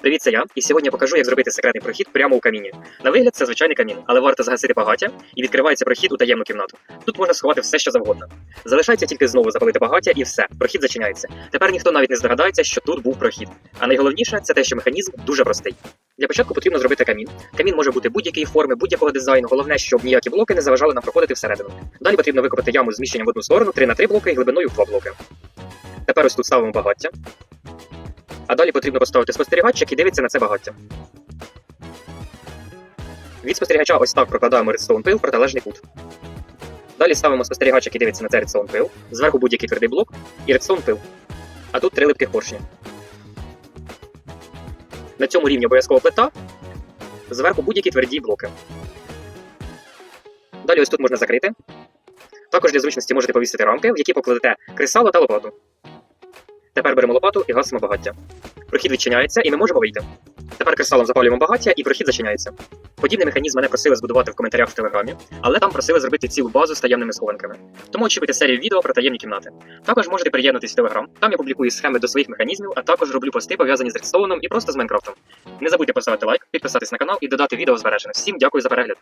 Привіт, це я, і сьогодні я покажу, як зробити секретний прохід прямо у каміні. На вигляд це звичайний камін, але варто загасити багаття і відкривається прохід у таємну кімнату. Тут можна сховати все, що завгодно. Залишається тільки знову запалити багаття і все, прохід зачиняється. Тепер ніхто навіть не здогадається, що тут був прохід. А найголовніше це те, що механізм дуже простий. Для початку потрібно зробити камін. Камін може бути будь-якої форми, будь-якого дизайну. Головне, щоб ніякі блоки не заважали нам проходити всередину. Далі потрібно викопати яму з зміщенням в одну сторону 3 на 3 блоки і глибиною в 2 блоки. Тепер ось тут ставимо багаття. А далі потрібно поставити спостерігач, який дивиться на це багаття. Від спостерігача ось так прокладаємо редстоун пил в протилежний кут. Далі ставимо спостерігач, який дивиться на це редстоун пил, зверху будь-який твердий блок і редстоун пил. А тут три липких поршні. На цьому рівні обов'язково плита, зверху будь-які тверді блоки. Далі ось тут можна закрити. Також для зручності можете повісити рамки, в які покладете кресало та лопату. Тепер беремо лопату і гасимо багаття. Прохід відчиняється, і ми можемо вийти. Тепер кристалом запалюємо багаття, і прохід зачиняється. Подібний механізм мене просили збудувати в коментарях в телеграмі, але там просили зробити цілу базу з таємними схованками. Тому очікуйте серію відео про таємні кімнати. Також можете приєднатись в телеграм. Там я публікую схеми до своїх механізмів, а також роблю пости пов'язані з редстоуном і просто з Майнкрафтом. Не забудьте поставити лайк, підписатись на канал і додати відео збережене. Всім дякую за перегляд.